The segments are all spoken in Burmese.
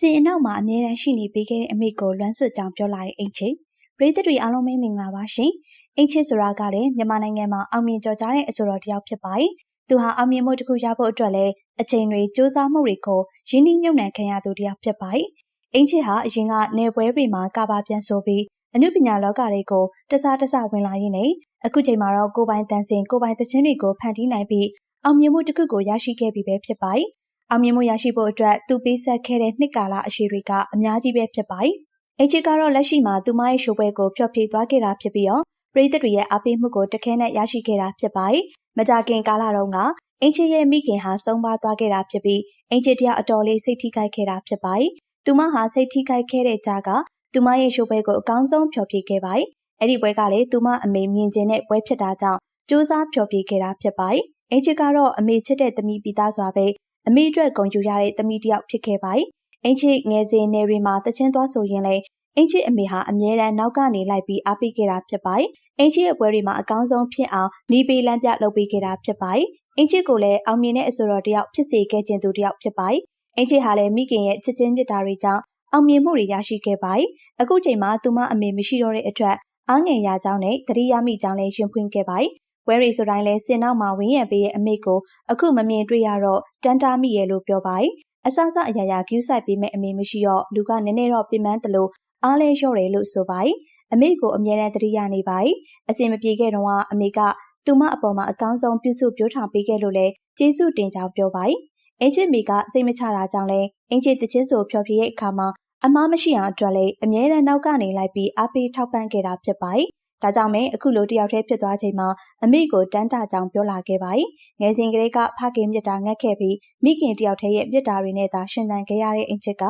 စင်အနောက်မှာအမြဲတမ်းရှိနေပေးခဲ့တဲ့အမေကိုလွမ်းဆွတ်ကြောင်ပြောလာတဲ့အင်ချစ်ပရိသတ်တွေအားလုံးပဲမင်္ဂလာပါရှင်အင်ချစ်ဆိုတာကလည်းမြန်မာနိုင်ငံမှာအောင်မြင်ကြော်ကြားတဲ့အဆိုတော်တစ်ယောက်ဖြစ်ပါတယ်သူဟာအောင်မြင်မှုတစ်ခုရဖို့အတွက်လည်းအချိန်တွေစူးစမ်းမှုတွေကိုရင်းနှီးမြှုပ်နှံခံရသူတစ်ယောက်ဖြစ်ပါတယ်အင်ချစ်ဟာအရင်ကနေပွဲတွေမှာကဘာပြန်ဆိုပြီးအနုပညာလောကတွေကိုတစားတစဝင်လာရင်းနဲ့အခုချိန်မှာတော့ကိုပိုင်တန်စင်ကိုပိုင်သချင်းတွေကိုဖန်တီးနိုင်ပြီးအောင်မြင်မှုတစ်ခုကိုရရှိခဲ့ပြီပဲဖြစ်ပါတယ် အောင်မြင်မှုရရှိဖို့အတွက်သူပေးဆက်ခဲ့တဲ့နှစ်ကာလအရှိတွေကအများကြီးပဲဖြစ်ပါတယ်။အချစ်ကတော့လက်ရှိမှာသူမရဲ့ရှိုးပွဲကိုဖျော်ဖြေသွားခဲ့တာဖြစ်ပြီးတော့ပရိသတ်တွေရဲ့အားပေးမှုကိုတခဲနဲ့ရရှိခဲ့တာဖြစ်ပါတယ်။မကြခင်ကာလတုန်းကအင်ချစ်ရဲ့မိခင်ဟာဆုံးပါသွားခဲ့တာဖြစ်ပြီးအင်ချစ်တရားအတော်လေးစိတ်ထိခိုက်ခဲ့တာဖြစ်ပါတယ်။သူမဟာစိတ်ထိခိုက်ခဲ့တဲ့ကြားကသူမရဲ့ရှိုးပွဲကိုအကောင်းဆုံးဖျော်ဖြေခဲ့ပါတယ်။အဲ့ဒီပွဲကလည်းသူမအမေမြင်ကျင်တဲ့ပွဲဖြစ်တာကြောင့်စူးစမ်းဖျော်ဖြေခဲ့တာဖြစ်ပါတယ်။အင်ချစ်ကတော့အမေချစ်တဲ့သမီးပြီးသားစွာပဲ အမေအတွက်ဂုဏ်ယူရတဲ့သမီးတစ်ယောက်ဖြစ်ခဲ့ပါတယ်။အင်ချစ်ငယ်စဉ်နယ်တွေမှာတချင်းသွားဆိုရင်လည်းအင်ချစ်အမေဟာအမြဲတမ်းနောက်ကနေလိုက်ပြီးအားပေးခဲ့တာဖြစ်ပါတယ်။အင်ချစ်ရဲ့ပွဲတွေမှာအကောင်းဆုံးဖြစ်အောင်နီးပေးလမ်းပြလုပ်ပေးခဲ့တာဖြစ်ပါတယ်။အင်ချစ်ကိုလည်းအောင်မြင်တဲ့အဆိုတော်တစ်ယောက်ဖြစ်စေခဲ့ခြင်းသူတစ်ယောက်ဖြစ်ပါတယ်။အင်ချစ်ဟာလည်းမိခင်ရဲ့ချစ်ချင်းမြတ်တာတွေကြောင့်အောင်မြင်မှုတွေရရှိခဲ့ပါတယ်။အခုချိန်မှာသူမအမေမရှိတော့တဲ့အတွက်အားငယ်ရကြောင်းနဲ့တတိယမိကြောင်းလည်းရှင်ဖွင့်ခဲ့ပါတယ်။ ဝဲရီဆိုတိုင်းလဲစင်နောက်မှာဝင်းရံပေးရဲ့အမေကိုအခုမမြင်တွေ့ရတော့တန်တာမိရဲ့လို့ပြောပါတယ်။အဆအဆအရာရာကျူးဆိုင်ပေးမဲ့အမေမရှိတော့လူကနည်းနည်းတော့ပြင်းပန်းတယ်လို့အားလဲလျှော့တယ်လို့ဆိုပါတယ်။အမေကိုအမြဲတမ်းတတိယနေပါတယ်။အစင်မပြေခဲ့တော့အမေကသူမအပေါ်မှာအကောင်းဆုံးပြုစုပြောထားပေးခဲ့လို့လဲကျေးဇူးတင်ကြောင်းပြောပါတယ်။အင်ချစ်မီကစိတ်မချတာကြောင့်လဲအင်ချစ်တချင်းဆိုဖျော်ဖြေရဲ့အခါမှာအမားမရှိအောင်အတွက်လည်းအမြဲတမ်းနောက်ကနေလိုက်ပြီးအားပေးထောက်ပံ့ခဲ့တာဖြစ်ပါတယ်။ ဒါကြောင့်မဲအခုလိုတယောက်တည်းဖြစ်သွားချိန်မှာအမိကိုတန်းတာကြောင်ပြောလာခဲ့ပါတယ်။ငယ်စဉ်ကလေးကဖခင်မြတ်တာငတ်ခဲ့ပြီးမိခင်တယောက်တည်းရဲ့မြတ်တာတွေနဲ့သာရှင်သန်ခဲ့ရတဲ့အင်ချစ်က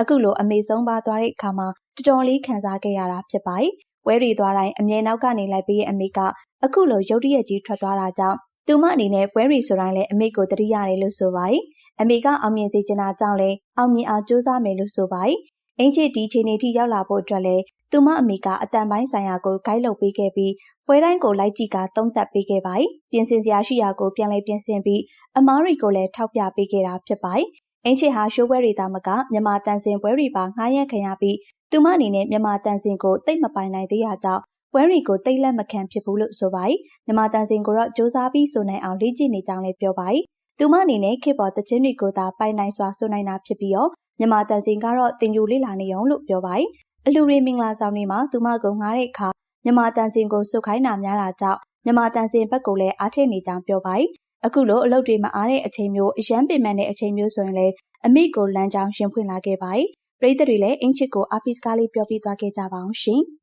အခုလိုအမေဆုံးပါသွားတဲ့အခါမှာတော်တော်လေးခံစားခဲ့ရတာဖြစ်ပါတယ်။ဝဲရီသွားတိုင်းအမြဲနောက်ကနေလိုက်ပြီးရဲ့အမေကအခုလိုရုတ်တရက်ကြီးထွက်သွားတာကြောင့်သူမအနေနဲ့ပွဲရီဆိုတိုင်းလည်းအမေကိုတတိရတယ်လို့ဆိုပါတယ်။အမေကအောင်မြင်စေချင်တာကြောင့်လည်းအောင်မြင်အောင်ကြိုးစားမယ်လို့ဆိုပါတယ်။အင်ချစ်ဒီချိန်နေထိရောက်လာဖို့အတွက်လည်း သူမအမေကအတန်ပိုင်းဆိုင်ရာကိုဂိုက်လုပ်ပေးခဲ့ပြီးပွဲတိုင်းကိုလိုက်ကြည့်ကသုံးသပ်ပေးခဲ့ပါတယ်။ပြင်ဆင်စရာရှိရာကိုပြန်လည်ပြင်ဆင်ပြီးအမားတွေကိုလည်းထောက်ပြပေးခဲ့တာဖြစ်ပါတယ်။အင်ချစ်ဟာရှိုးပွဲတွေသားမကမြန်မာတန်စင်ပွဲတွေပါငှားရမ်းခံရပြီးသူမအနေနဲ့မြန်မာတန်စင်ကိုတိတ်မပိုင်နိုင်သေးရကြောင်းပွဲတွေကိုတိတ်လက်မခံဖြစ်ဘူးလို့ဆိုပါတယ်။မြန်မာတန်စင်ကိုတော့စ조사ပြီးဆိုနိုင်အောင်လေ့ကျင့်နေကြောင်းလည်းပြောပါတယ်။သူမအနေနဲ့ခေတ်ပေါ်တခြင်းတွေကိုသာပိုင်နိုင်စွာဆိုနိုင်တာဖြစ်ပြီးတော့မြန်မာတန်စင်ကတော့တင်ယူလေးလာနေအောင်လို့ပြောပါတယ်။ အလူရီမင်္ဂလာဆောင်တွေမှာသူမကငားတဲ့အခါမြန်မာတန်စင်ကိုစုခိုင်းတာများတာကြောင့်မြန်မာတန်စင်ဘက်ကိုလည်းအားထည့်နေကြောင်းပြောပါတယ်။အခုလိုအလုပ်တွေမအားတဲ့အချိန်မျိုးအရန်ပင်ပန်းတဲ့အချိန်မျိုးဆိုရင်လည်းအမိကိုလမ်းကြောင်းရှင်းဖွင့်လာခဲ့ပါတယ်။ပရိသတ်တွေလည်းအင်ချစ်ကိုအာဖီစကားလေးပြောပြသွားခဲ့ကြပါအောင်ရှင်။